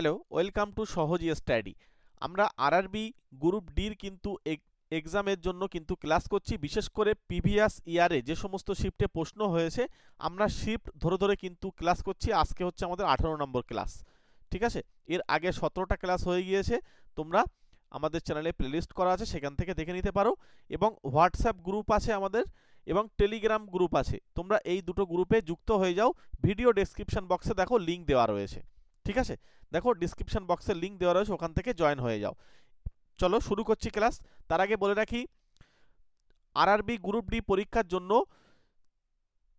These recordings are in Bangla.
Hello welcome to Sahaj study আমরা আরআরবি গ্রুপ ডির কিন্তু এক্সামের জন্য কিন্তু ক্লাস করছি। বিশেষ করে প্রিভিয়াস ইয়ারে যে সমস্ত শিফটে প্রশ্ন হয়েছে, আমরা শিফট ধরে ধরে কিন্তু ক্লাস করছি। আজকে হচ্ছে আমাদের আঠারো নম্বর ক্লাস ঠিক আছে? এর আগে সতেরোটা ক্লাস হয়ে গিয়েছে। তোমরা আমাদের চ্যানেলে প্লেলিস্ট করা আছে, সেখান থেকে দেখে নিতে পারো। এবং হোয়াটসঅ্যাপ গ্রুপ আছে আমাদের এবং টেলিগ্রাম গ্রুপ আছে। তোমরা এই দুটো গ্রুপে যুক্ত হয়ে যাও। ভিডিও ডেসক্রিপশন বক্সে দেখো লিঙ্ক দেওয়া রয়েছে। ঠিক আছে? দেখো ডিসক্রিপশন বক্সে লিঙ্ক দেওয়া রয়েছে, ওখান থেকে জয়েন হয়ে যাও। চলো শুরু করছি ক্লাস তার আগে বলে রাখি আরআরবি গ্রুপ ডি পরীক্ষার জন্য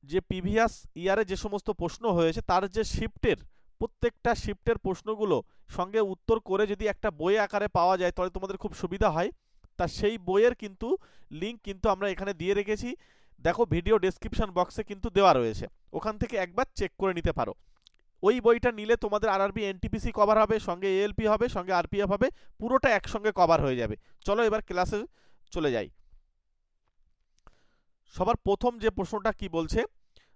যে প্রিভিয়াস ইয়ারে যে সমস্ত প্রশ্ন হয়েছে, তার যে শিফটের প্রত্যেকটা শিফটের প্রশ্নগুলো সঙ্গে উত্তর করে যদি একটা বই আকারে পাওয়া যায়, তাহলে তোমাদের খুব সুবিধা হয়। তা সেই বইয়ের কিন্তু লিঙ্ক কিন্তু আমরা এখানে দিয়ে রেখেছি। দেখো ভিডিও ডেসক্রিপশন বক্সে কিন্তু দেওয়া রয়েছে। ওখান থেকে একবার চেক করে নিতে পারো। ওই বইটা নিলে তোমাদের আরআরবি এনটিপিসি কভার হবে, সঙ্গে এএলপি হবে, সঙ্গে আরপিএফ হবে, পুরোটা একসঙ্গে কভার হয়ে যাবে। চলো এবার ক্লাসে চলে যাই। সবার প্রথম যে প্রশ্নটা কি বলছে,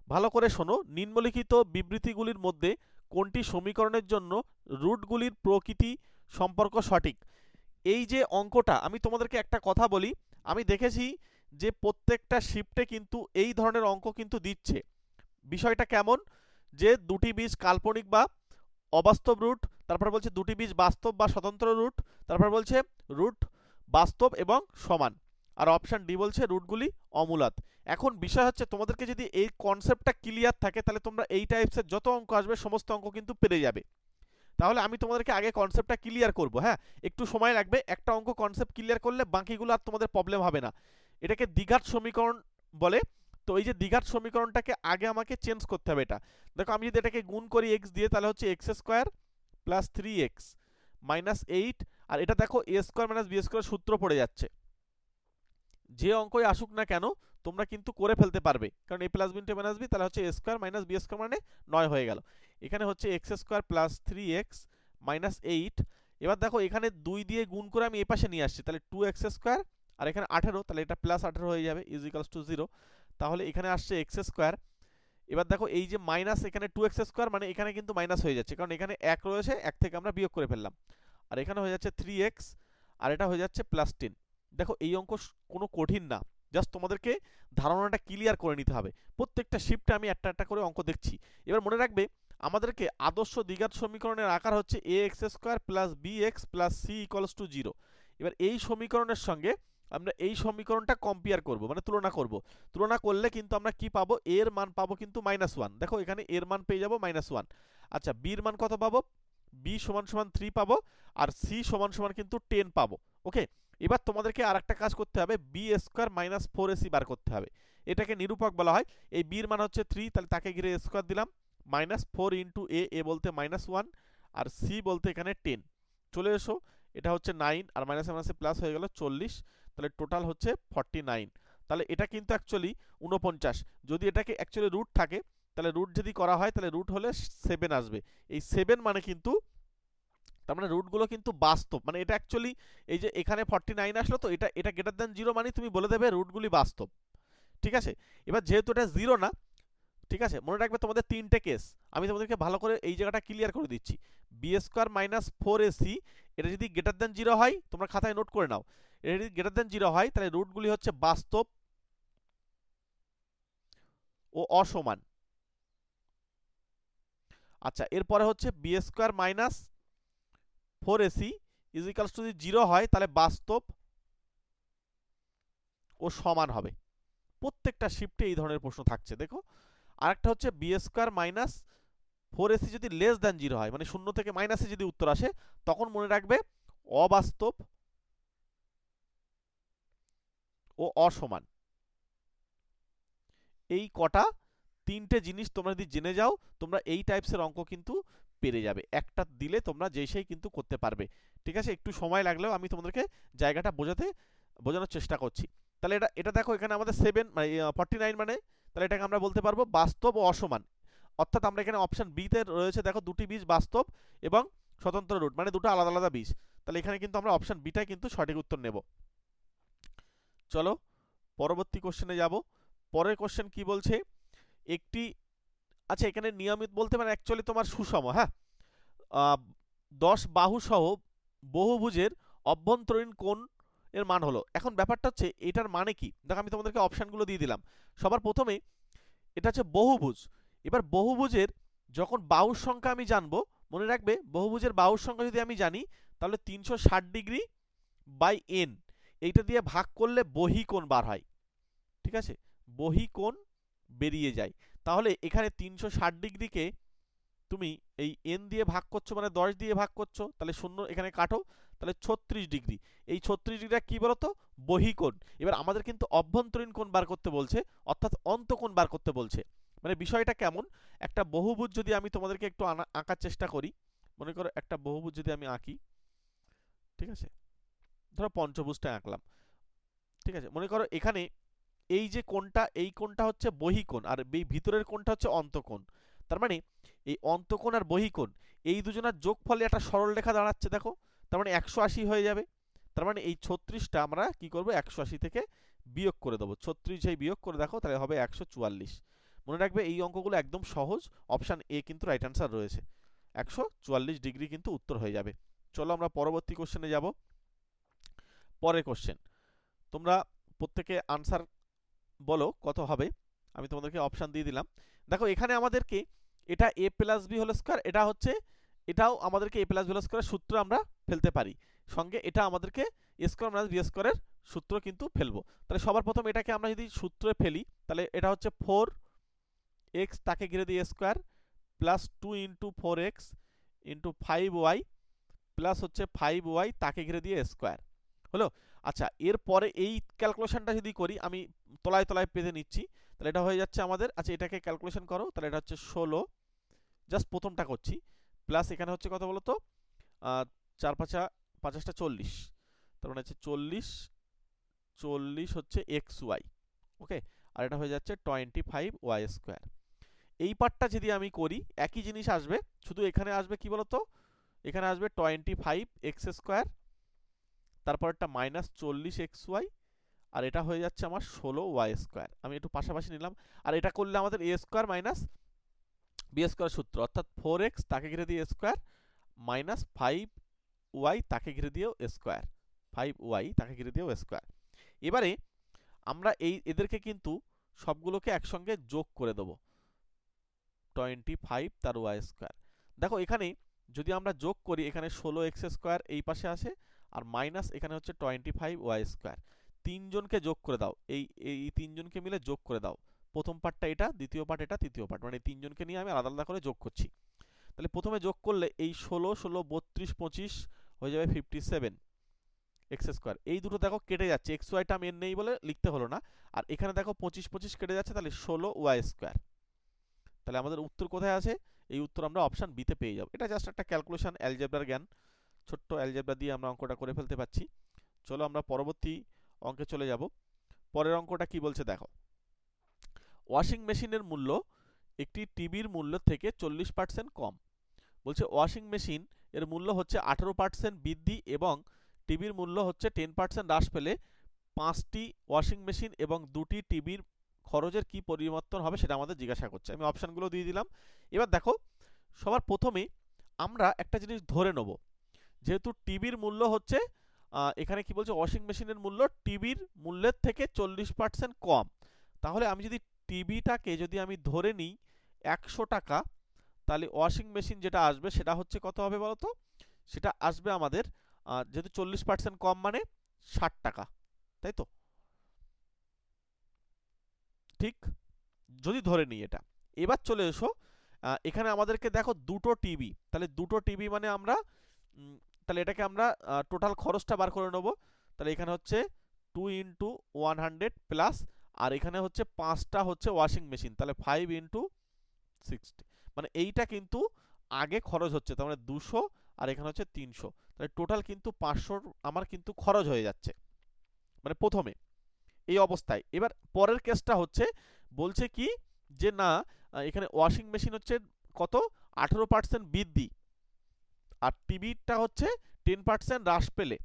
ভালো করে শোনো, নিম্নলিখিত বিবৃতিগুলির মধ্যে কোনটি সমীকরণের জন্য রুটগুলির প্রকৃতি সম্পর্ক সঠিক? এই যে অঙ্কটা, আমি তোমাদেরকে একটা কথা বলি, আমি দেখেছি যে প্রত্যেকটা শিফটে কিন্তু এই ধরনের অঙ্ক কিন্তু দিচ্ছে। বিষয়টা কেমন? যে দুটি বীজ কাল্পনিক বা অবাস্তব রুট, তারপর বলছে দুটি বীজ বাস্তব বা স্বতন্ত্র রুট, তারপর বলছে রুট বাস্তব এবং সমান। আর অপশান ডি বলছে রুটগুলি অমূলাত এখন বিষয় হচ্ছে তোমাদেরকে যদি এই কনসেপ্টটা ক্লিয়ার থাকে, তাহলে তোমরা এই টাইপসের যত অঙ্ক আসবে, সমস্ত অঙ্ক কিন্তু পেরে যাবে। তাহলে আমি তোমাদেরকে আগে কনসেপ্টটা ক্লিয়ার করব হ্যাঁ? একটু সময় লাগবে, একটা অঙ্ক কনসেপ্ট ক্লিয়ার করলে বাকিগুলো আর তোমাদের প্রবলেম হবে না। এটাকে দ্বিঘাত সমীকরণ বলে তো এই যে দ্বিঘাত সমীকরণটাকে আগে আমাকে চেঞ্জ করতে হবে এটা। দেখো আমি যদি এটাকে গুণ করি এক্স দিয়ে, তাহলে হচ্ছে x square plus three x minus eight আর এটা দেখো a square minus b square সূত্র পড়ে যাচ্ছে। যে অঙ্কই আসুক না কেন, তোমরা কিন্তু করে ফেলতে পারবে। কারণ a plus b into minus b তাহলে হচ্ছে a square minus b square মানে নয় হয়ে গেল। এখানে হচ্ছে x square plus three x minus eight এবার দেখো এখানে দুই দিয়ে গুণ করে আমি এ পাশে নিয়ে আসছি, তাহলে টু এক্স স্কোয়ার আর এখানে আঠেরো, তাহলে এটা প্লাস আঠেরো হয়ে যাবে ইজ টু জিরো তাহলে এখানে আসছে এক্স স্কোয়ার এবার দেখো এই যে মাইনাস এখানে টু এক্স স্কোয়ার মানে এখানে কিন্তু মাইনাস হয়ে যাচ্ছে, কারণ এখানে এক রয়েছে, এক থেকে আমরা বিয়োগ করে ফেললাম। আর এখানে হয়ে যাচ্ছে থ্রি এক্স আর এটা হয়ে যাচ্ছে প্লাস টেন দেখো এই অঙ্ক কোনো কঠিন না জাস্ট তোমাদেরকে ধারণাটা ক্লিয়ার করে নিতে হবে। প্রত্যেকটা শিফটে আমি একটা একটা করে অঙ্ক দেখছি। এবার মনে রাখবে, আমাদেরকে আদর্শ দ্বিঘাত সমীকরণের আকার হচ্ছে a x square plus b x plus c equals to zero এবার এই সমীকরণের সঙ্গে আমরা এই সমীকরণটা কম্পেয়ার করব মানে তুলনা করব। তুলনা করলে কিন্তু আমরা কি পাবো? এর মান পাবো কিন্তু মাইনাস ওয়ান দেখো এখানে এর মান পেয়ে যাব মাইনাস ওয়ান আচ্ছা বির মান কত পাবো? বি সমান সমান থ্রি পাবো আর সি সমান সমান কিন্তু টেন পাবো। ওকে এবার তোমাদেরকে আর একটা কাজ করতে হবে। B square minus four a c বার করতে হবে। এটাকে নিরূপক বলা হয়। এই বির মান হচ্ছে থ্রি তাহলে তাকে ঘিরে স্কোয়ার দিলাম। Minus four into a a বলতে মাইনাস ওয়ান আর সি বলতে এখানে টেন চলে এসো। এটা হচ্ছে নাইন আর মাইনাসে মাইনাসে প্লাস হয়ে গেল চল্লিশ। তাহলে টোটাল হচ্ছে ফর্টি নাইন তাহলে এটা কিন্তু অ্যাকচুয়ালি উনপঞ্চাশ যদি এটাকে অ্যাকচুয়ালি রুট থাকে, তাহলে রুট যদি করা হয়, তাহলে রুট হলে সেভেন আসবে। এই সেভেন মানে কিন্তু, তার মানে রুটগুলো কিন্তু বাস্তব। মানে এটা অ্যাকচুয়ালি এই যে এখানে ফর্টি নাইন আসলো তো, এটা এটা গ্রেটার দেন জিরো মানে তুমি বলে দেবে রুটগুলি বাস্তব। ঠিক আছে? এবার যেহেতু এটা জিরো না, ঠিক আছে? মনে রাখবে তোমাদের তিনটে কেস আমি তোমাদেরকে ভালো করে এই জায়গাটা ক্লিয়ার করে দিচ্ছি। B square minus four a c এটা যদি গ্রেটার দেন জিরো হয়, তোমরা খাতায় নোট করে নাও। এটা গ্রেটার দেন জিরো হয়, তাহলে রুটগুলি হচ্ছে বাস্তব ও অসমান। আচ্ছা এরপরে হচ্ছে b square minus four a c equals যদি জিরো হয়, তাহলে বাস্তব ও সমান হবে। প্রত্যেকটা শিফটে এই ধরনের প্রশ্ন থাকছে, দেখো। আরেকটা হচ্ছে b square minus four a c যদি লেস দ্যান জিরো হয় মানে শূন্য থেকে মাইনাসে যদি উত্তর আসে, তখন মনে রাখবে অবাস্তব ও অসমান। এই কটা তিনটে জিনিস তোমরা যদি জেনে যাও, তোমরা এই টাইপসের অঙ্ক কিন্তু পেরে যাবে। একটা দিলে তোমরা যে সেই কিন্তু করতে পারবে। ঠিক আছে? একটু সময় লাগলেও আমি তোমাদেরকে জায়গাটা বোঝাতে, বোঝানোর চেষ্টা করছি। তাহলে এটা এটা দেখো এখানে আমাদের সেভেন মানে ফর্টি নাইন মানে তাহলে এটাকে আমরা বলতে পারব বাস্তব ও অসমান। অর্থাৎ আমরা এখানে অপশান বিতে রয়েছে দেখো দুটি বীজ বাস্তব এবং স্বতন্ত্র রুট মানে দুটো আলাদা আলাদা বীজ। তাহলে এখানে কিন্তু আমরা অপশান বিটাই কিন্তু সঠিক উত্তর নেব। চলো, পরবর্তী কোশ্চেনে যাব। পরের কোশ্চেন কি বলছে? একটি আচ্ছা এখানে নিয়মিত বলতে মানে অ্যাকচুয়ালি তোমার সুষম হ্যাঁ? দশ বাহু সহ বহুভুজের অভ্যন্তরীণ কোণ এর মান হলো। এখন ব্যাপারটা হচ্ছে, এটার মানে কি? দেখো, আমি তোমাদেরকে অপশানগুলো দিয়ে দিলাম। সবার প্রথমে, এটা হচ্ছে বহুভুজ। এবার বহুভুজের যখন বাহুর সংখ্যা আমি জানব, মনে রাখবে, বহুভুজের বাহুর সংখ্যা যদি আমি জানি, তাহলে তিনশো ষাট ডিগ্রি বাই এন। এইটা দিয়ে ভাগ করলে বহিকোণ বার হয়। ঠিক আছে? বহিকোণ বেরিয়ে যায়। তাহলে এখানে তিনশো ষাট ডিগ্রিকে তুমি এই এন দিয়ে ভাগ করছ মানে দশ দিয়ে ভাগ করছ, তাহলে শূন্য এখানে কাটো, তাহলে ছত্রিশ ডিগ্রি। এই ছত্রিশ ডিগ্রিটা কী বলতো? বহিকোণ এবার আমাদের কিন্তু অভ্যন্তরীণ কোণ বার করতে বলছে, অর্থাৎ অন্তকোণ বার করতে বলছে। মানে বিষয়টা কেমন? একটা বহুভুজ যদি আমি তোমাদেরকে একটু আঁকার চেষ্টা করি, মনে করো একটা বহুভুজ যদি আমি আঁকি, ঠিক আছে? ধরো পঞ্চভুজটা আঁকলাম। ঠিক আছে? মনে করো এখানে এই যে কোণটা, এই কোণটা হচ্ছে বহিকোণ আর এই ভিতরের কোণটা হচ্ছে অন্তকোণ। তার মানে এই অন্তকোণ আর বহিকোণ, এই দুজনের যোগফলে একটা সরল রেখা দাঁড়াচ্ছে দেখো। তার মানে একশো আশি হয়ে যাবে। তার মানে এই ছত্রিশটা আমরা কি করব? একশো আশি থেকে বিয়োগ করে দেবো। ছত্রিশ এই বিয়োগ করে দেখো, তাহলে হবে একশো চুয়াল্লিশ। মনে রাখবে এই অঙ্কগুলো একদম সহজ। অপশান এ কিন্তু রাইট অ্যান্সার রয়েছে। একশো চুয়াল্লিশ ডিগ্রি কিন্তু উত্তর হয়ে যাবে। চলো আমরা পরবর্তী কোশ্চেনে যাব। পরের কোশ্চেন তোমরা প্রত্যেকে আনসার বলো কত হবে। আমি তোমাদেরকে অপশান দিয়ে দিলাম। দেখো, এখানে আমাদেরকে এটা a plus b whole square এটা হচ্ছে, এটাও আমাদেরকে এ প্লাস বি হোল স্কোয়ারের সূত্র আমরা ফেলতে পারি। সঙ্গে এটা আমাদেরকে এ স্কোয়ার মাইনাস বি স্কোয়ারের সূত্র কিন্তু ফেলব। তাহলে সবার প্রথম এটাকে আমরা যদি সূত্রে ফেলি, তাহলে এটা হচ্ছে ফোর এক্স তাকে ঘিরে দিয়ে square plus two into four x into five y plus হচ্ছে ফাইভ ওয়াই তাকে ঘিরে দিয়ে স্কোয়ার হলো? আচ্ছা এরপরে এই ক্যালকুলেশনটা যদি করি, আমি তলায় তলায় পেতে নিচ্ছি, তাহলে এটা হয়ে যাচ্ছে আমাদের আচ্ছা এটাকে ক্যালকুলেশন করো, তাহলে এটা হচ্ছে ষোলো। জাস্ট প্রথমটা করছি প্লাস এখানে হচ্ছে কত বলো তো চার পাঁচা, পাঁচাশটা চল্লিশ। তার মানে হচ্ছে চল্লিশ চল্লিশ হচ্ছে এক্স ওয়াই ওকে আর এটা হয়ে যাচ্ছে টোয়েন্টি ফাইভ ওয়াই স্কোয়ার এই পার্টটা যদি আমি করি, একই জিনিস আসবে, শুধু এখানে আসবে কি বলতো? এখানে আসবে টোয়েন্টি ফাইভ এক্স স্কোয়ার তারপর একটা মাইনাস চল্লিশ এক্স ওয়াই আর এটা হয়ে যাচ্ছে আমার ষোলো ওয়াই স্কোয়ার আমি একটু পাশাপাশি নিলাম। আর এটা করলে আমাদের a square minus b square সূত্র, অর্থাৎ ফোর এক্স তাকে ঘিরে দিয়ে স্কোয়ার মাইনাস ফাইভ ওয়াই তাকে ঘিরে দিয়েও স্কোয়ার ফাইভ ওয়াই তাকে ঘিরে দিয়েও স্কোয়ার এবারে আমরা এই, এদেরকে কিন্তু সবগুলোকে একসঙ্গে যোগ করে দেবো। টোয়েন্টি ফাইভ তার ওয়াই স্কোয়ার দেখো এখানে যদি আমরা যোগ করি, এখানে ষোলো এক্স স্কোয়ার এই পাশে আসে আর মাইনাস এখানে হচ্ছে টোয়েন্টি ফাইভ ওয়াই স্কোয়ার তিনজনকে যোগ করে দাও। এই এই তিনজনকে মিলে যোগ করে দাও। প্রথম পার্টটা এটা, দ্বিতীয় পার্ট এটা, তৃতীয় পার্ট মানে তিনজনকে নিয়ে আমি আলাদা আলাদা করে যোগ করছি। তাহলে প্রথমে যোগ করলে এই ষোলো ষোলো, বত্রিশ, পঁচিশ হয়ে যাবে ফিফটি সেভেন এক্স স্কোয়ার এই দুটো দেখো কেটে যাচ্ছে। এক্স ওয়াইটা মেন নেই বলে লিখতে হলো না। আর এখানে দেখো পঁচিশ পঁচিশ কেটে যাচ্ছে, তাহলে ষোলো ওয়াই স্কোয়ার তাহলে আমাদের উত্তর কোথায় আছে? এই উত্তর আমরা অপশান বিতে পেয়ে যাব। এটা জাস্ট একটা ক্যালকুলেশন অ্যালজেব্রার জ্ঞান। ছোট্ট অ্যালজেব্রা দিয়ে আমরা অঙ্কটা করে ফেলতে পারছি। চলো আমরা পরবর্তী অঙ্কে চলে যাব। পরের অঙ্কটা কি বলছে দেখো। ওয়াশিং মেশিনের মূল্য একটি টিভির মূল্য থেকে চল্লিশ পার্সেন্ট কম। বলছে ওয়াশিং মেশিন এর মূল্য হচ্ছে আঠেরো পার্সেন্ট বৃদ্ধি এবং টিভির মূল্য হচ্ছে টেন পার্সেন্ট হ্রাস পেলে পাঁচটি ওয়াশিং মেশিন এবং দুটি টিভির খরচের কি পরিবর্তন হবে সেটা আমাদের জিজ্ঞাসা করছে। আমি অপশানগুলো দিয়ে দিলাম। এবার দেখো, সবার প্রথমে আমরা একটা জিনিস ধরে নেব। যেহেতু টিভির মূল্য হচ্ছে এখানে কি বলছে ওয়াশিং মেশিনের মূল্য টিভির মূল্যের থেকে চল্লিশ পার্সেন্ট কম। তাহলে আমি যদি টিভিটাকে যদি আমি ধরে নিই একশো টাকা, তাহলে ওয়াশিং মেশিন যেটা আসবে সেটা হচ্ছে কত হবে বলতো সেটা আসবে আমাদের যেহেতু চল্লিশ পার্সেন্ট কম মানে ষাট টাকা, তাই তো? ঠিক? যদি ধরে নিই এটা। এবার চলে এসো এখানে আমাদেরকে দেখো দুটো টিভি, তাহলে দুটো টিভি মানে আমরা তাহলে এটাকে আমরা টোটাল খরচটা বার করে নেব। তাহলে এখানে হচ্ছে two into one hundred plus আর এখানে হচ্ছে পাঁচটা হচ্ছে ওয়াশিং মেশিন তাহলে ফাইভ ইন্টু সিক্সটি মানে এইটা কিন্তু আগে খরচ হচ্ছে, তার মানে দুশো আর এখানে হচ্ছে তিনশো। তাহলে টোটাল কিন্তু পাঁচশোর, আমার কিন্তু খরচ হয়ে যাচ্ছে। মানে প্রথমে এই অবস্থায়। এবার পরের কেসটা হচ্ছে, বলছে কি যে না এখানে ওয়াশিং মেশিন হচ্ছে কত? আঠেরো পার্সেন্ট বৃদ্ধি। আর টিভিটা হচ্ছে টেন পার্সেন্ট হ্রাস পেলে।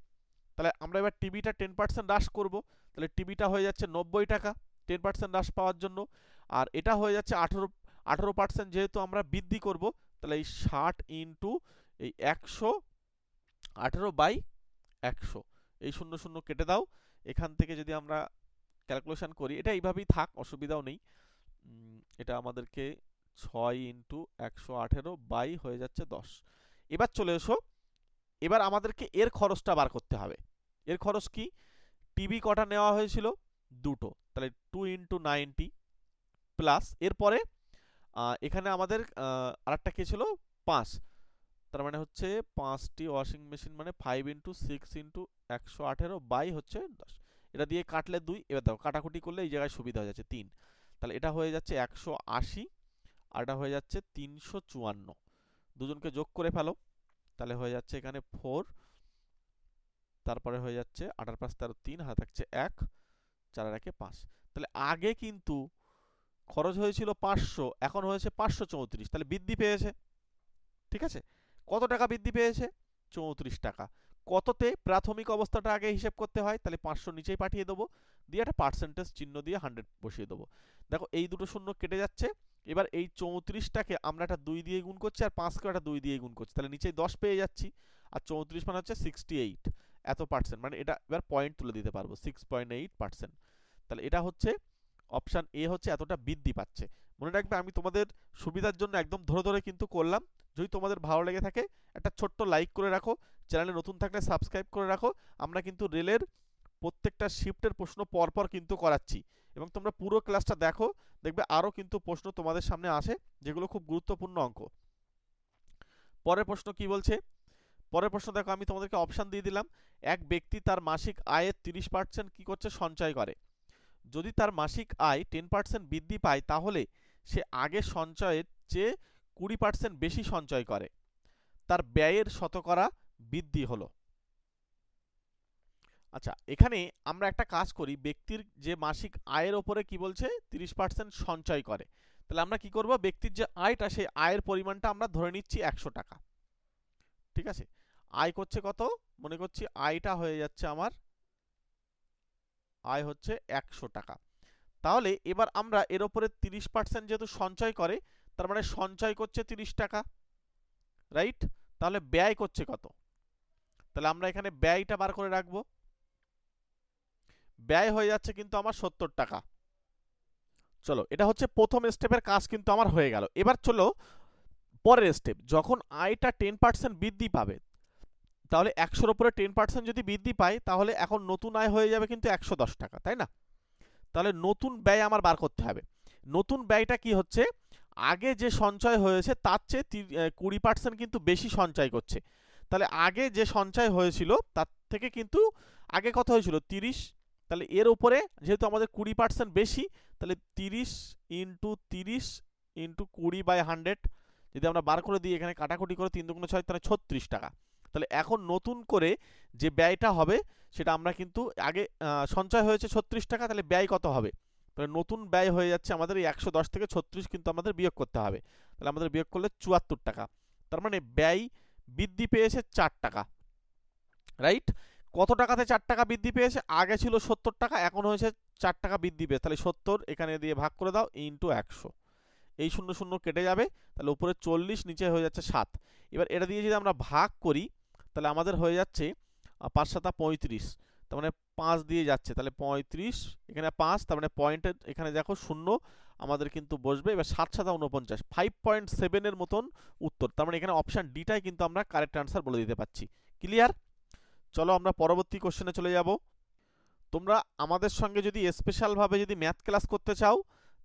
তাহলে আমরা এবার টিভিটা টেন পার্সেন্ট হ্রাস করব। তাহলে টিভিটা হয়ে যাচ্ছে নব্বই টাকা টেন পার্সেন্ট হ্রাস পাওয়ার জন্য। আর এটা হয়ে যাচ্ছে আঠেরো আঠেরো পার্সেন্ট যেহেতু আমরা বৃদ্ধি করব, তাহলে এই ষাট ইন্টু এই একশো আঠেরো বাই একশো। এই শূন্য শূন্য কেটে দাও। এখান থেকে যদি আমরা ক্যালকুলেশন করি, এটা এইভাবেই থাক, অসুবিধাও নেই। এটা আমাদেরকে ছয় ইন্টু একশো আঠেরো বাই হয়ে যাচ্ছে দশ। এবার চলে এসো, এবার আমাদেরকে এর খরচটা বার করতে হবে। এর খরচ কি? টিভি কটা নেওয়া হয়েছিল? দুটো। তাহলে টু ইন্টু নাইনটি প্লাস এরপরে এখানে আমাদের আরেকটা কে ছিল? পাঁচ। তার মানে হচ্ছে পাঁচটি ওয়াশিং মেশিন মানে ফাইভ ইন্টু সিক্স ইন্টু একশো আঠেরো বাই হচ্ছে দশ। এটা দিয়ে কাটলে দুই, এবার দেখো কাটাকুটি করলে এই জায়গায় সুবিধা হয়ে যাচ্ছে তিন। তাহলে এটা হয়ে যাচ্ছে একশো আশি, আর এটা হয়ে যাচ্ছে তিনশো চুয়ান্ন। দুজনকে যোগ করে ফেলো। তাহলে হয়ে যাচ্ছে এখানে ফোর তারপরে হয়ে যাচ্ছে আঠার পাঁচ তেরো তিন, হাতে থাকছে এক, চার একে পাঁচ। তাহলে আগে কিন্তু খরচ হয়েছিল পাঁচশো, এখন হয়েছে পাঁচশো চৌত্রিশ। তাহলে বৃদ্ধি পেয়েছে। ঠিক আছে? কত টাকা বৃদ্ধি পেয়েছে? চৌত্রিশ টাকা। কততে প্রাথমিক অবস্থাটা আগে হিসেব করতে হয়? তাহলে পাঁচশো নিচেই পাঠিয়ে দেবো। দিয়ে একটা পার্সেন্টেজ চিহ্ন দিয়ে হান্ড্রেড বসিয়ে দেবো। দেখো এই দুটো শূন্য কেটে যাচ্ছে। এবার এই চৌত্রিশটাকে আমরা একটা দুই দিয়ে গুণ করছি আর পাঁচকে একটা দুই দিয়ে গুণ করছি। তাহলে নিচেই দশ পেয়ে যাচ্ছি। আর চৌত্রিশ মানে হচ্ছে সিক্সটি এইট এত পার্সেন্ট মানে এটা এবার পয়েন্ট তুলে দিতে পারব সিক্স পয়েন্ট এইট পার্সেন্ট তাহলে এটা হচ্ছে অপশান এ হচ্ছে এতটা বৃদ্ধি পাচ্ছে। মনে রাখবে আমি তোমাদের সুবিধার জন্য একদম ধরে ধরে কিন্তু করলাম। যদি তোমাদের ভালো লেগে থাকে, একটা ছোট্ট লাইক করে রাখো। চ্যানেলে নতুন থাকলে সাবস্ক্রাইব করে রাখো। আমরা কিন্তু রেলের প্রত্যেকটা শিফটের প্রশ্ন পরপর কিন্তু করাচ্ছি। এবং তোমরা পুরো ক্লাসটা দেখো, দেখবে আরও কিন্তু প্রশ্ন তোমাদের সামনে আসে, যেগুলো খুব গুরুত্বপূর্ণ অঙ্ক। পরের প্রশ্ন কি বলছে? পরের প্রশ্ন দেখো, আমি তোমাদেরকে অপশান দিয়ে দিলাম। এক ব্যক্তি তার মাসিক আয়ের তিরিশ পার্সেন্ট কী করছে? সঞ্চয় করে। যদি তার মাসিক আয় টেন পার্সেন্ট বৃদ্ধি পায়, তাহলে সে আগে সঞ্চয়ের চেয়ে কুড়ি পার্সেন্ট বেশি সঞ্চয় করে। তার ব্যয়ের শতকরা বৃদ্ধি হলো। আচ্ছা এখানে আমরা একটা কাজ করি, ব্যক্তির যে মাসিক আয়ের ওপরে কি বলছে? তিরিশ পার্সেন্ট সঞ্চয় করে। তাহলে আমরা কি করব? ব্যক্তির যে আয়টা, সেই আয়ের পরিমাণটা আমরা ধরে নিচ্ছি একশো টাকা। ঠিক আছে? আয় করছে কত? মনে করছি আয়টা হয়ে যাচ্ছে আমার, আয় হচ্ছে একশো টাকা। তাহলে এবার আমরা এর ওপরে তিরিশ পার্সেন্ট যেহেতু সঞ্চয় করে, তার মানে সঞ্চয় করছে তিরিশ টাকা, রাইট? তাহলে ব্যয় করছে কত? তাহলে আমরা এখানে ব্যয়টা বার করে রাখব। ব্যয় হয়ে যাচ্ছে কিন্তু আমার সত্তর টাকা। চলো, এটা হচ্ছে প্রথম স্টেপের কাজ কিন্তু আমার হয়ে গেল। এবার চলো, পরের স্টেপ যখন আয়টা টেন পার্সেন্ট বৃদ্ধি পাবে, তাহলে একশোর উপরে টেন পার্সেন্ট যদি বৃদ্ধি পায়, তাহলে এখন নতুন আয় হয়ে যাবে কিন্তু একশো দশ টাকা, তাই না? তাহলে নতুন ব্যয় আমার বার করতে হবে। নতুন ব্যয়টা কি হচ্ছে? আগে যে সঞ্চয় হয়েছে, তার চেয়ে কুড়ি পার্সেন্ট কিন্তু বেশি সঞ্চয় করছে। তাহলে আগে যে সঞ্চয় হয়েছিল, তার থেকে কিন্তু আগে কত হয়েছিল? তিরিশ তাহলে এর উপরে যেহেতু আমাদের কুড়ি পার্সেন্ট বেশি, তাহলে তিরিশ ইন্টু তিরিশ ইন্টু কুড়ি বাই হান্ড্রেড যদি আমরা বার করে দিই, এখানে কাটাকুটি করে তিন দুগুণ ছয়, তাহলে ছত্রিশ টাকা। তাহলে এখন নতুন করে যে ব্যয়টা হবে, সেটা আমরা কিন্তু আগে সঞ্চয় হয়েছে ছত্রিশ টাকা, তাহলে ব্যয় কত হবে? তাহলে নতুন ব্যয় হয়ে যাচ্ছে আমাদের এই একশো দশ থেকে ছত্রিশ কিন্তু আমাদের বিয়োগ করতে হবে। তাহলে আমাদের বিয়োগ করলে চুয়াত্তর টাকা। তার মানে ব্যয় বৃদ্ধি পেয়েছে চার টাকা। রাইট কত টাকাতে চার টাকা বৃদ্ধি পেয়েছে? আগে ছিল সত্তর টাকা, এখন হয়েছে চার টাকা বৃদ্ধি পেয়েছে। তাহলে সত্তর এখানে দিয়ে ভাগ করে দাও ইন্টু একশো। এই শূন্য শূন্য কেটে যাবে, তাহলে উপরে চল্লিশ, নিচে হয়ে যাচ্ছে সাত। এবার এটা দিয়ে যদি আমরা ভাগ করি, তাহলে আমাদের হয়ে যাচ্ছে পাঁচ সাতা পঁয়ত্রিশ। তার মানে পাঁচ দিয়ে যাচ্ছে, তাহলে পঁয়ত্রিশ, এখানে পাঁচ, তার মানে পয়েন্টের এখানে দেখো শূন্য, আমাদের কিন্তু বসবে। এবার সাত সাতা উনপঞ্চাশ ফাইভ পয়েন্ট সেভেনের মতন উত্তর। তার মানে এখানে অপশান ডিটাই কিন্তু আমরা কারেক্ট আনসার বলে দিতে পারছি। ক্লিয়ার চলো আমরা পরবর্তী কোশ্চেনে চলে যাব। তোমরা আমাদের সঙ্গে যদি স্পেশালভাবে যদি ম্যাথ ক্লাস করতে চাও,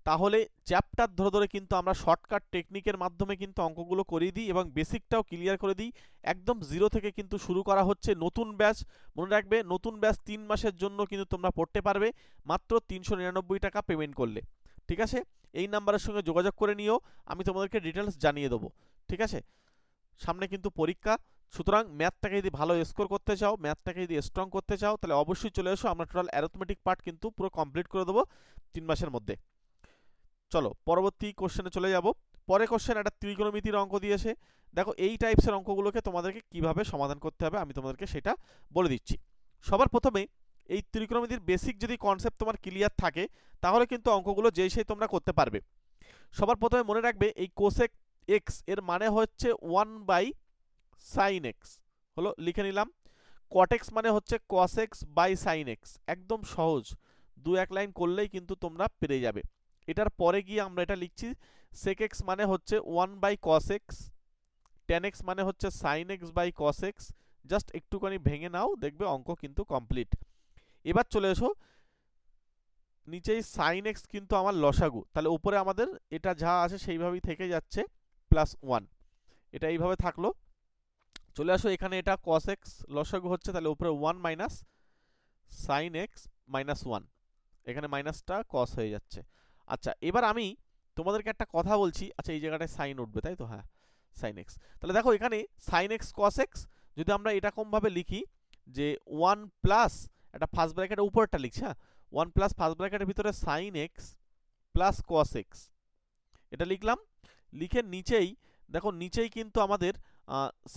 তাহলে চ্যাপ্টার ধরে ধরে কিন্তু আমরা শর্টকাট টেকনিকের মাধ্যমে কিন্তু অঙ্কগুলো করিয়ে দিই এবং বেসিকটাও ক্লিয়ার করে দিই। একদম জিরো থেকে কিন্তু শুরু করা হচ্ছে নতুন ব্যাচ মনে রাখবে, নতুন ব্যাচ তিন মাসের জন্য কিন্তু তোমরা পড়তে পারবে মাত্র তিনশো নিরানব্বই টাকা পেমেন্ট করলে। ঠিক আছে? এই নাম্বারের সঙ্গে যোগাযোগ করে নিও, আমি তোমাদেরকে ডিটেলস জানিয়ে দেবো। ঠিক আছে? সামনে কিন্তু পরীক্ষা। সুতরাং ম্যাথটাকে যদি ভালো স্কোর করতে চাও, ম্যাথটাকে যদি স্ট্রং করতে চাও, তাহলে অবশ্যই চলে এসো। আমরা টোটাল অ্যারোথমেটিক পার্ট কিন্তু পুরো কমপ্লিট করে দেবো তিন মাসের মধ্যে। চলো, পরবর্তী কোশ্চেনে চলে যাব। পরে কোশ্চেন একটা ত্রিকোণমিতির অঙ্ক দিয়েছে। দেখো, এই টাইপসের অঙ্কগুলোকে তোমাদেরকে কীভাবে সমাধান করতে হবে আমি তোমাদেরকে সেটা বলে দিচ্ছি। সবার প্রথমে এই ত্রিকোণমিতির বেসিক যদি কনসেপ্ট তোমার ক্লিয়ার থাকে, তাহলে কিন্তু অঙ্কগুলো যেই সেই তোমরা করতে পারবে। সবার প্রথমে মনে রাখবে, এই কোসেক এক্সের মানে হচ্ছে ওয়ান বাই সাইন এক্স হলো, লিখে নিলাম। কটেক্স মানে হচ্ছে cos x by sine x একদম সহজ। দু এক লাইন করলেই কিন্তু তোমরা পেরে যাবে। এটার পরে গিয়ে আমরা এটা লিখছি সেক এক্স মানে হচ্ছে one by cos x tan x মানে হচ্ছে sine x by cos x just একটুখানি ভেঙে নাও, দেখবে অঙ্ক কিন্তু কমপ্লিট এবার চলে এসো। নিচেই সাইন এক্স কিন্তু আমার লসাগু। তাহলে উপরে আমাদের এটা যা আছে সেইভাবেই থেকে যাচ্ছে। প্লাস ওয়ান এটা এইভাবে থাকল। চলে আসো এখানে, এটা কস এক্স লসাগু হচ্ছে তাহলে উপরে one minus sine x minus one এখানে মাইনাসটা কস হয়ে যাচ্ছে। আচ্ছা এবার আমি তোমাদেরকে একটা কথা বলছি। আচ্ছা এই জায়গাটায় সাইন উঠবে, তাই তো? হ্যাঁ সাইন এক্স তাহলে দেখো এখানে সাইন এক্স কস এক্স যদি আমরা এরকমভাবে লিখি, যে ওয়ান প্লাস একটা ফার্স্ট ব্র্যাকেটের উপরটা লিখছি হ্যাঁ? ওয়ান প্লাস ফার্স্ট ব্র্যাকেটের ভিতরে sine x plus cos x এটা লিখলাম লিখে নিচেই, দেখো নিচেই কিন্তু আমাদের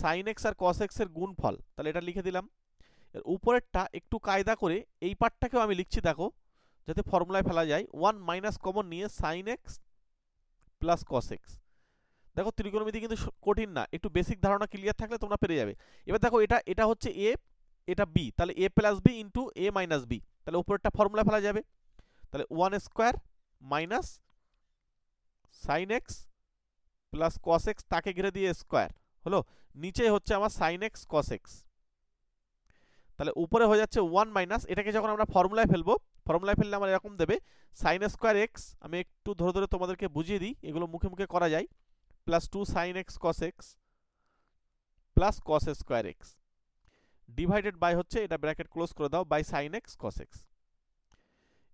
সাইন এক্স আর কস এক্সের গুণফল, তাহলে এটা লিখে দিলাম। এর উপরেরটা একটু কায়দা করে এই পার্টটাকেও আমি লিখছি, দেখো, যাতে ফর্মুলায় ফেলা যায়। ওয়ান মাইনাস কমন নিয়ে sine x plus cos x দেখো, ত্রিকোণমিতি কিন্তু কঠিন না, একটু বেসিক ধারণা ক্লিয়ার থাকলে তোমরা পেরে যাবে। এবার দেখো, এটা এটা হচ্ছে এ এটা বি তাহলে a plus b into a minus b তাহলে উপরেরটা ফর্মুলা ফেলা যাবে। তাহলে one square minus sine x plus cos x তাকে ঘিরে দিয়ে স্কোয়ার হলো? নিচে হচ্ছে আমার সাইন এক্স কস এক্স তাহলে উপরে হয়ে যাচ্ছে ওয়ান মাইনাস এটাকে যখন আমরা ফর্মুলায় ফেলব ফর্মুলায় ফেললে আমার এরকম দেবে সাইন স্কোয়ার এক্স আমি একটু ধরে ধরে তোমাদেরকে বুঝিয়ে দিই, এগুলো মুখে মুখে করা যায় plus two sine x cos x plus cos square x divided by হচ্ছে, এটা ব্র্যাকেট ক্লোজ করে দাও by sine x cos x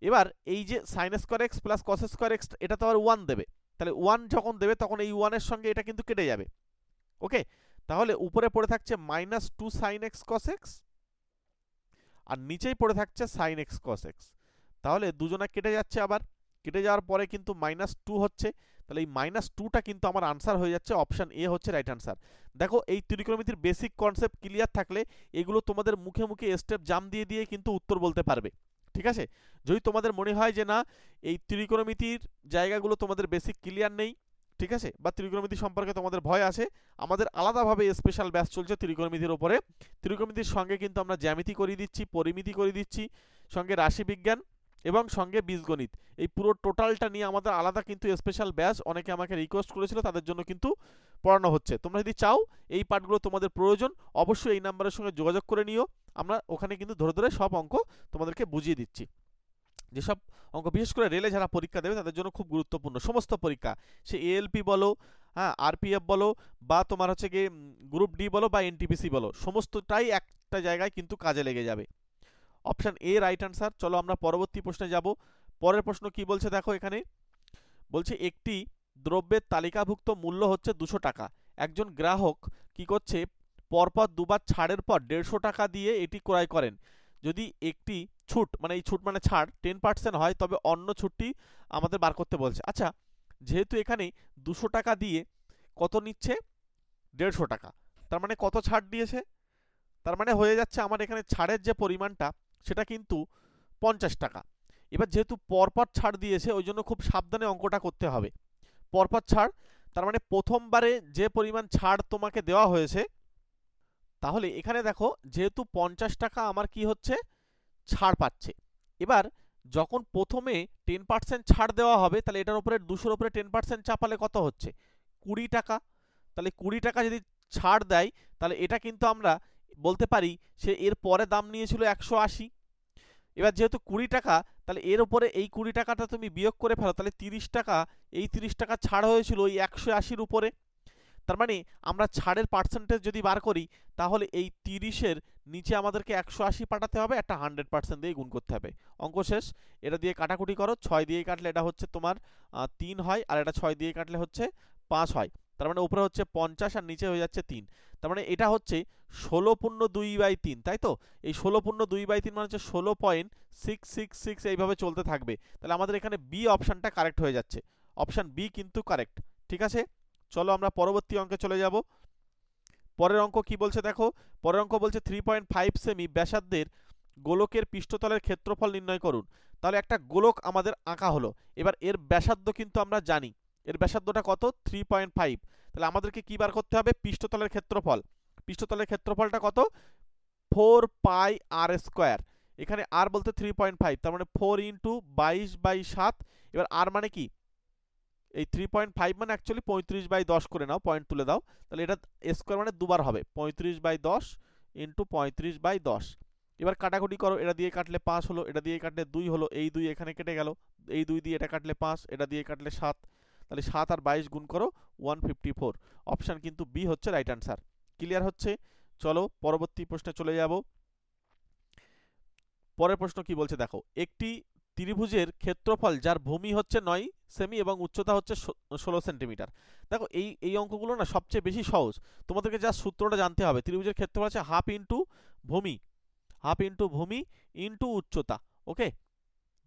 এবার এই যে sine square x plus cos square x এটা তো আবার ওয়ান দেবে। তাহলে ওয়ান যখন দেবে, তখন এই ওয়ানের সঙ্গে এটা কিন্তু কেটে যাবে। ওকে তাহলে উপরে পড়ে থাকছে minus two sine x cos x আর নিচেই পড়ে থাকছে সাইন এক্স কস এক্স তাহলে দুজনা কেটে যাচ্ছে আবার। কেটে যাওয়ার পরে কিন্তু মাইনাস টু হচ্ছে। তাহলে এই মাইনাস টুটা কিন্তু আমার আনসার হয়ে যাচ্ছে অপশান এ হচ্ছে রাইট আনসার দেখো, এই ত্রিকোণমিতির বেসিক কনসেপ্ট ক্লিয়ার থাকলে এগুলো তোমাদের মুখে মুখে স্টেপ জাম দিয়ে দিয়ে কিন্তু উত্তর বলতে পারবে। ঠিক আছে? যদি তোমাদের মনে হয় যে না, এই ত্রিকোণমিতির জায়গাগুলো তোমাদের বেসিক ক্লিয়ার নেই, ঠিক আছে? বা ত্রিকোণমিতি সম্পর্কে তোমাদের ভয় আছে, আমাদের আলাদাভাবে স্পেশাল ব্যাস চলছে ত্রিকোণমিতির ওপরে ত্রিকোণমিতির সঙ্গে কিন্তু আমরা জ্যামিতি করিয়ে দিচ্ছি, পরিমিতি করিয়ে দিচ্ছি, সঙ্গে রাশিবিজ্ঞান এবং সঙ্গে বীজগণিত। এই পুরো টোটালটা নিয়ে আমাদের আলাদা কিন্তু স্পেশাল ব্যাচ অনেকে আমাকে রিকোয়েস্ট করেছিল, তাদের জন্য কিন্তু পড়ানো হচ্ছে। তোমরা যদি চাও, এই পার্টগুলো তোমাদের প্রয়োজন, অবশ্যই এই নাম্বারের সঙ্গে যোগাযোগ করে নিও। আমরা ওখানে কিন্তু ধরে ধরে সব অঙ্ক তোমাদেরকে বুঝিয়ে দিচ্ছি। যেসব অঙ্ক, বিশেষ করে রেলে যারা পরীক্ষা দেবে, তাদের জন্য খুব গুরুত্বপূর্ণ। সমস্ত পরীক্ষা, সে এএলপি বলো হ্যাঁ আরপিএফ বলো, বা তোমার হচ্ছে গিয়ে গ্রুপ ডি বলো, বা এনটিপিসি বলো, সমস্তটাই একটা জায়গায় কিন্তু কাজে লেগে যাবে। অপশান এ রাইট আনসার চলো আমরা পরবর্তী প্রশ্নে যাব। পরের প্রশ্ন কি বলছে দেখো এখানে? বলছে, একটি দ্রব্যের তালিকাভুক্ত মূল্য হচ্ছে দুশো টাকা। একজন গ্রাহক কি করছে? পরপর দুবার ছাড়ের পর দেড়শো টাকা দিয়ে এটি ক্রয় করেন। যদি একটি ছুট মানে এই ছুট মানে ছাড় টেন পার্সেন্ট হয়, তবে অন্য ছুটটি আমাদের বার করতে বলছে। আচ্ছা যেহেতু এখানে দুশো টাকা দিয়ে কত নিচ্ছে? দেড়শো টাকা। তার মানে কত ছাড় দিয়েছে? তার মানে হয়ে যাচ্ছে আমার এখানে ছাড়ের যে পরিমাণটা সেটা কিন্তু পঞ্চাশ টাকা। এবার যেহেতু পরপর ছাড় দিয়েছে, ওই জন্য খুব সাবধানে অঙ্কটা করতে হবে। পরপর ছাড়, তার মানে প্রথমবারে যে পরিমাণ ছাড় তোমাকে দেওয়া হয়েছে, তাহলে এখানে দেখো যেহেতু পঞ্চাশ টাকা আমার কি হচ্ছে? ছাড় পাচ্ছে। এবার যখন প্রথমে টেন পার্সেন্ট ছাড় দেওয়া হবে, তাহলে এটার উপরে, দুশোর উপরে টেন পার্সেন্ট চাপালে কত হচ্ছে? কুড়ি টাকা। তাহলে কুড়ি টাকা যদি ছাড় দেয়, তাহলে এটা কিন্তু আমরা বলতে পারি সে এর পরে দাম নিয়েছিল একশো আশি। এবার যেহেতু কুড়ি টাকা, তাহলে এর উপরে এই কুড়ি টাকাটা তুমি বিয়োগ করে ফেলো, তাহলে তিরিশ টাকা, এই তিরিশ টাকা ছাড় হয়েছিল ওই একশো আশির উপরে। তার মানে আমরা ছাড়ের পার্সেন্টেজ যদি বার করি, তাহলে এই তিরিশের নিচে আমাদেরকে একশো আশি পাঠাতে হবে, একটা হান্ড্রেড পার্সেন্ট দিয়ে গুণ করতে হবে। অঙ্ক শেষ। এটা দিয়ে কাটাকুটি করো, ছয় দিয়ে কাটলে এটা হচ্ছে তোমার তিন হয়, আর এটা ছয় দিয়ে কাটলে হচ্ছে পাঁচ হয়। তার মানে উপরে হচ্ছে পঞ্চাশ আর নিচে হয়ে যাচ্ছে তিন। তার মানে এটা হচ্ছে ষোলো পূর্ণ দুই বাই তিন, তাই তো? এই ষোলো পূর্ণ দুই বাই তিন মানে হচ্ছে ষোলো পয়েন্ট সিক্স সিক্স সিক্স এইভাবে চলতে থাকবে। তাহলে আমাদের এখানে বি অপশানটা কারেক্ট হয়ে যাচ্ছে। অপশান বি কিন্তু কারেক্ট ঠিক আছে? চলো আমরা পরবর্তী অঙ্কে চলে যাব। পরের অঙ্ক কি বলছে দেখো? পরের অঙ্ক বলছে থ্রি পয়েন্ট ফাইভ সেমি ব্যাসার্ধের গোলকের পৃষ্ঠতলের ক্ষেত্রফল নির্ণয় করুন। তাহলে একটা গোলক আমাদের আঁকা হলো। এবার এর ব্যাসার্ধ কিন্তু আমরা জানি। এর ব্যাসার্ধটা কত? থ্রি পয়েন্ট ফাইভ তাহলে আমাদেরকে কী বার করতে হবে? পৃষ্ঠতলের ক্ষেত্রফল। পৃষ্ঠতলের ক্ষেত্রফলটা কত? ফোর পাই আর স্কোয়ার এখানে আর বলতে থ্রি পয়েন্ট ফাইভ তার মানে ফোর ইন্টু বাইশ বাই সাত। এবার আর মানে কি? এই থ্রি পয়েন্ট ফাইভ মানে অ্যাকচুয়ালি পঁয়ত্রিশ বাই দশ করে নাও পয়েন্ট তুলে দাও। তাহলে এটা স্কোয়ার মানে দুবার হবে। পঁয়ত্রিশ বাই দশ ইন্টু পঁয়ত্রিশ বাই দশ। এবার কাটাকুটি করো, এটা দিয়ে কাটলে পাঁচ হলো, এটা দিয়ে কাটলে দুই হলো, এই দুই এখানে কেটে গেল। এই দুই দিয়ে এটা কাটলে পাঁচ, এটা দিয়ে কাটলে সাত। তাহলে সাত আর বাইশ গুণ করো ওয়ান ফিফটি ফোর অপশান কিন্তু বি হচ্ছে রাইট অ্যান্সার ক্লিয়ার হচ্ছে? চলো, পরবর্তী প্রশ্নে চলে যাব। পরের প্রশ্ন কি বলছে দেখো, একটি ত্রিভুজের ক্ষেত্রফল যার ভূমি হচ্ছে নয় সেমি এবং উচ্চতা হচ্ছে ষোলো সেন্টিমিটার। দেখো, এই এই অঙ্কগুলো না সবচেয়ে বেশি সহজ। তোমাদেরকে যা সূত্রটা জানতে হবে। ত্রিভুজের ক্ষেত্রফল আছে হাফ ইন্টু ভূমি। হাফ ইন্টু ভূমি ইন্টু উচ্চতা ওকে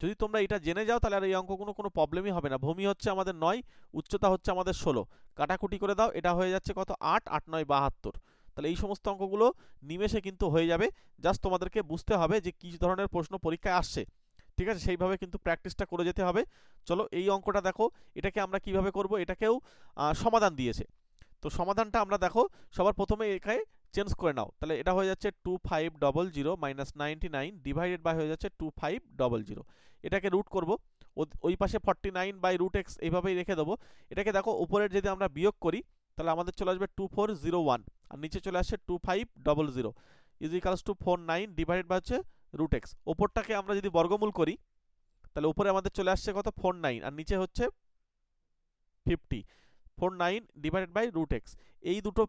যদি তোমরা এটা জেনে যাও, তাহলে আর এই অঙ্কগুলো কোনো প্রবলেমই হবে না। ভূমি হচ্ছে আমাদের নয়, উচ্চতা হচ্ছে আমাদের ষোলো। কাটাকুটি করে দাও, এটা হয়ে যাচ্ছে কত? আট আট, নয়, বাহাত্তর। তাহলে এই সমস্ত অঙ্কগুলো নিমেষে কিন্তু হয়ে যাবে। জাস্ট তোমাদেরকে বুঝতে হবে যে কী ধরনের প্রশ্ন পরীক্ষায় আসছে। ঠিক আছে? সেইভাবে কিন্তু প্র্যাকটিসটা করে যেতে হবে। চলো এই অঙ্কটা দেখো, এটাকে আমরা কীভাবে করব? এটাকেও সমাধান দিয়েছে। তো সমাধানটা আমরা দেখো, সবার প্রথমে এখানে চেঞ্জ করে নাও। তাহলে এটা হয়ে যাচ্ছে two five double zero minus ninety nine divided by হয়ে যাচ্ছে টু ফাইভ ডবল জিরো এটাকে রুট করব। ওই পাশে forty nine by root x এইভাবেই রেখে দেবো। এটাকে দেখো, উপরের যদি আমরা বিয়োগ করি, তাহলে আমাদের চলে আসবে টু ফোর জিরো ওয়ান আর নিচে চলে আসছে two five double zero is equals two four nine divided by হচ্ছে রুট এক্স ওপরটাকে আমরা যদি বর্গমূল করি, তাহলে উপরে আমাদের চলে আসছে কত? ফোর নাইন আর নিচে হচ্ছে fifty four nine divided by root x. এই দুটো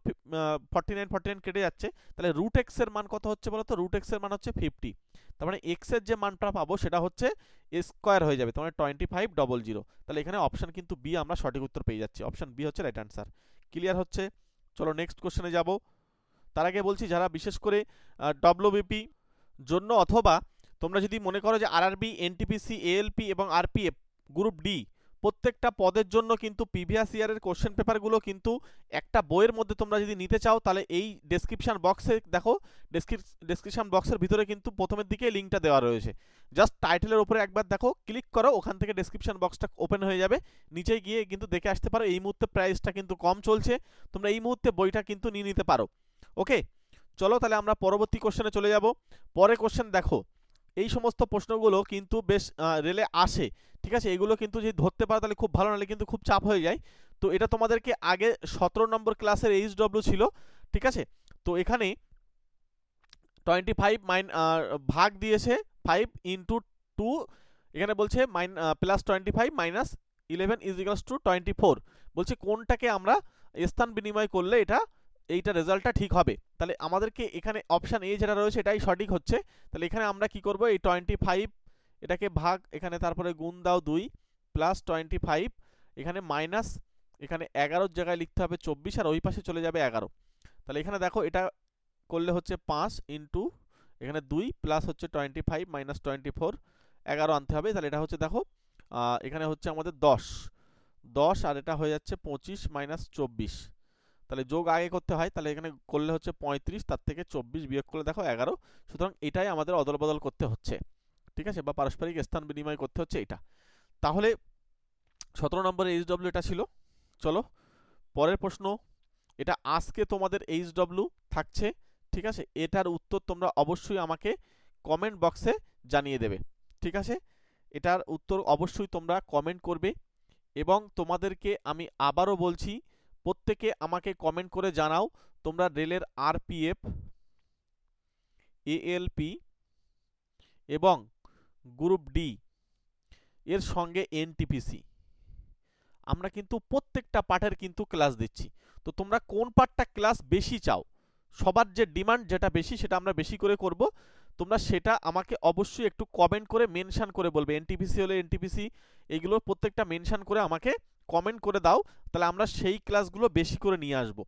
ফর্টি নাইন ফর্টি নাইন কেটে যাচ্ছে। তাহলে রুট এক্সের মান কত হচ্ছে বলতো? রুট এক্সের মান হচ্ছে ফিফটি। তার মানে এক্সের যে মানটা পাবো সেটা হচ্ছে স্কোয়ার হয়ে যাবে। তার মানে টোয়েন্টি ফাইভ ডবল জিরো। তাহলে এখানে অপশান কিন্তু বি আমরা সঠিক উত্তর পেয়ে যাচ্ছি। অপশান বি হচ্ছে রাইট অ্যান্সার ক্লিয়ার হচ্ছে? চলো নেক্সট কোশ্চেনে যাব। তার আগে বলছি, যারা বিশেষ করে ডব্লিউবিপি জন্য অথবা তোমরা যদি মনে করো যে আরআরবি এনটিপিসি এএলপি এবং আরপিএফ গ্রুপ ডি প্রত্যেকটা পদের জন্য কিন্তু প্রিভিয়াস ইয়ারের কোশ্চেন পেপারগুলো কিন্তু একটা বইয়ের মধ্যে তোমরা যদি নিতে চাও, তাহলে এই ডেসক্রিপশান বক্সে দেখো ডেসক্রিপশান বক্সের ভিতরে কিন্তু প্রথমের দিকে লিঙ্কটা দেওয়া রয়েছে। জাস্ট টাইটেলের উপরে একবার দেখো ক্লিক করো, ওখান থেকে ডেসক্রিপশান বক্সটা ওপেন হয়ে যাবে। নিচে গিয়ে কিন্তু দেখে আসতে পারো, এই মুহূর্তে প্রাইসটা কিন্তু কম চলছে, তোমরা এই মুহূর্তে বইটা কিন্তু নিয়ে নিতে পারো। ওকে চলো তাহলে আমরা পরবর্তী কোশ্চেনে চলে যাব। পরে কোশ্চেন দেখো। এই সমস্ত প্রশ্নগুলো কিন্তু বেশ রেলে আসে। ঠিক আছে? এগুলো কিন্তু যদি ধরতে পারো তাহলে খুব ভালো, নাহলে কিন্তু খুব চাপ হয়ে যায়। তো এটা তোমাদেরকে আগে সতেরো নম্বর ক্লাসের এইচ ডব্লিউ ছিল, ঠিক আছে? তো এখানে টোয়েন্টি ফাইভ মাইন ভাগ দিয়েছে ফাইভ ইন্টু টু এখানে বলছে mine plus twenty five minus eleven is equals to twenty four বলছে কোনটাকে আমরা স্থান বিনিময় করলে এটা, এইটা রেজাল্টটা ঠিক হবে? তাহলে আমাদেরকে এখানে অপশান এ যেটা রয়েছে এটাই সঠিক হচ্ছে। তাহলে এখানে আমরা কি করব? এই টোয়েন্টি ফাইভ এটাকে ভাগ, এখানে তারপরে গুণ দাও দুই প্লাস টোয়েন্টি ফাইভ এখানে মাইনাস এখানে এগারোর জায়গায় লিখতে হবে চব্বিশ, আর ওই পাশে চলে যাবে এগারো। তাহলে এখানে দেখো এটা করলে হচ্ছে পাঁচ ইন্টু এখানে দুই প্লাস হচ্ছে twenty five minus twenty four এগারো আনতে হবে। তাহলে এটা হচ্ছে দেখো এখানে হচ্ছে আমাদের দশ। দশ আর এটা হয়ে যাচ্ছে পঁচিশ মাইনাস চব্বিশ। তাহলে যোগ আগে করতে হয়, তাহলে এখানে করলে হচ্ছে পঁয়ত্রিশ, তার থেকে চব্বিশ বিয়োগ করলে দেখো এগারো। সুতরাং এটাই আমাদের অদল বদল করতে হচ্ছে। ঠিক আছে? বা পারস্পরিক স্থান বিনিময় করতে হচ্ছে এটা। তাহলে সতেরো নম্বরে এইচ ডব্লিউ এটা ছিল। চলো, পরের প্রশ্ন। এটা আজকে তোমাদের এইচ ডব্লিউ থাকছে, ঠিক আছে? এটার উত্তর তোমরা অবশ্যই আমাকে কমেন্ট বক্সে জানিয়ে দেবে, ঠিক আছে? এটার উত্তর অবশ্যই তোমরা কমেন্ট করবে এবং তোমাদেরকে আমি আবারও বলছি, প্রত্যেকে আমাকে কমেন্ট করে জানাও তোমরা রেলের আরপিএফ এএলপি এবং গ্রুপ ডি, এর সঙ্গে এনটিপিসি আমরা কিন্তু প্রত্যেকটা পার্টের কিন্তু ক্লাস দিচ্ছি। তো তোমরা কোন পার্টটা ক্লাস বেশি চাও, সবার যে ডিমান্ড যেটা বেশি সেটা আমরা বেশি করে করব। তোমরা সেটা আমাকে অবশ্যই একটু কমেন্ট করে মেনশান করে বলবে। এনটিপিসি হলে এনটিপিসি এগুলো প্রত্যেকটা মেনশান করে আমাকে কমেন্ট করে দাও। তাহলে আমরা সেই ক্লাসগুলো বেশি করে নিয়ে আসব।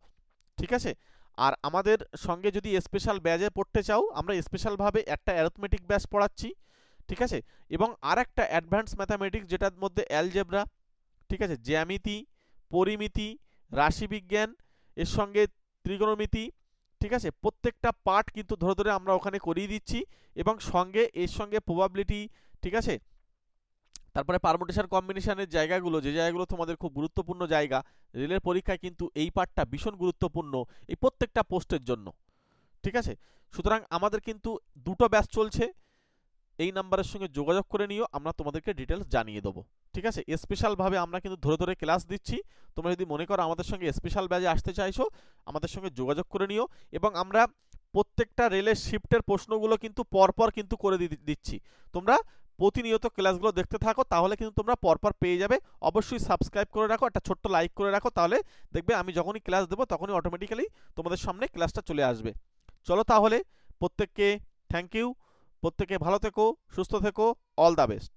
ঠিক আছে? আর আমাদের সঙ্গে যদি স্পেশাল ব্যাজে পড়তে চাও, আমরা স্পেশালভাবে একটা অ্যারথমেটিক ব্যাচ পড়াচ্ছি। ঠিক আছে? এবং আর একটা অ্যাডভান্স ম্যাথামেটিক্স যেটার মধ্যে অ্যালজেব্রা ঠিক আছে? জ্যামিতি, পরিমিতি, রাশিবিজ্ঞান, এর সঙ্গে ত্রিগোণমিতি ঠিক আছে? প্রত্যেকটা পার্ট কিন্তু ধরে ধরে আমরা ওখানে করিয়ে দিচ্ছি এবং সঙ্গে, এর সঙ্গে প্রবাবিলিটি ঠিক আছে? তারপরে পারমোটেশন কম্বিনেশনের জায়গাগুলো, যে জায়গাগুলো তোমাদের খুব গুরুত্বপূর্ণ জায়গা, রেলের পরীক্ষায় কিন্তু এই পার্টটা ভীষণ গুরুত্বপূর্ণ এই প্রত্যেকটা পোস্টের জন্য, ঠিক আছে? সুতরাং আমাদের কিন্তু দুটো ব্যাচ চলছে এই নাম্বারের সঙ্গে যোগাযোগ করে নিও, আমরা তোমাদেরকে ডিটেলস জানিয়ে দেবো। ঠিক আছে? স্পেশালভাবে আমরা কিন্তু ধরে ধরে ক্লাস দিচ্ছি। তোমরা যদি মনে করো আমাদের সঙ্গে স্পেশাল ব্যাচে আসতে চাইছো, আমাদের সঙ্গে যোগাযোগ করে নিও এবং আমরা প্রত্যেকটা রেলের শিফটের প্রশ্নগুলো কিন্তু পরপর কিন্তু করে দিচ্ছি। তোমরা প্রতিনিয়ত ক্লাসগুলো দেখতে থাকো, তাহলে কিন্তু তোমরা পরপর পেয়ে যাবে। অবশ্যই সাবস্ক্রাইব করে রাখো, একটা ছোট্ট লাইক করে রাখো, তাহলে দেখবে আমি যখনই ক্লাস দেবো তখনই অটোমেটিক্যালি তোমাদের সামনে ক্লাসটা চলে আসবে। চলো তাহলে, প্রত্যেককে থ্যাংক ইউ প্রত্যেকে ভালো থেকো সুস্থ থেকো অল দ্য বেস্ট